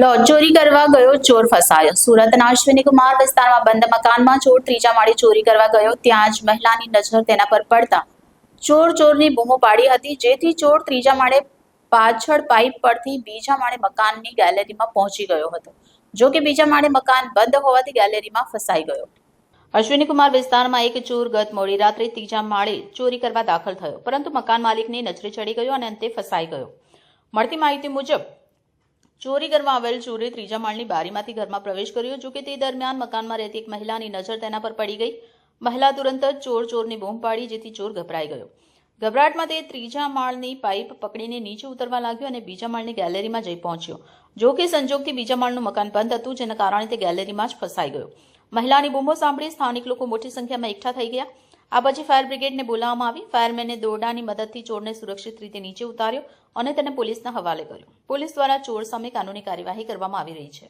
લો ચોરી કરવા ગયો, ચોર ફસાયો. સુરતના અશ્વિની કુમાર વિસ્તારમાં બંધ મકાનમાં ચોર ત્રીજા માળે ચોરી કરવા ગયો, ત્યાં જ મહિલાની નજર તેના પર પડતા. ચોર ચોરની બૂમો પાડી હતી, જેથી ચોર ત્રીજા માળે પાછળ પાઇપ પરથી બીજા માળે મકાનની ગેલેરીમાં પહોંચી ગયો હતો. જો કે બીજા માળે મકાન બંધ હોવાથી ગેલેરીમાં ફસાઈ ગયો. અશ્વિની કુમાર વિસ્તારમાં એક ચોર ગત મોડી રાત્રે ત્રીજા માળે ચોરી કરવા દાખલ થયો, પરંતુ મકાન માલિકની નજરે ચડી ગયો અને અંતે ફસાઈ ગયો. મળતી માહિતી મુજબ ચોરી કરવા આવેલ ચોરે ત્રીજા માળની બારીમાંથી ઘરમાં પ્રવેશ કર્યો જો કે તે દરમિયાન મકાનમાં રહેતી એક મહિલાની નજર તેના પર પડી ગઈ. મહિલા તુરંત જ ચોર ચોરની બૂમ પાડી, જેથી ચોર ગભરાઈ ગયો. ગભરાટમાં તે ત્રીજા માળની પાઇપ પકડીને નીચે ઉતરવા લાગ્યો અને બીજા માળની ગેલેરીમાં જઈ પહોંચ્યો. જો કે સંજોગથી બીજા માળનું મકાન બંધ હતું, જેના કારણે તે ગેલેરીમાં જ ફસાઈ ગયો. મહિલાની બૂમો સાંભળી સ્થાનિક લોકો મોટી સંખ્યામાં એકઠા થઈ ગયા. આ પછી ફાયર બ્રિગેડને બોલાવવામાં આવી. ફાયરમેને દોરડાની મદદથી ચોરને સુરક્ષિત રીતે નીચે ઉતાર્યો અને તેને પોલીસના હવાલે કર્યો. પોલીસ દ્વારા ચોર સામે કાનૂની કાર્યવાહી કરવામાં આવી રહી છે.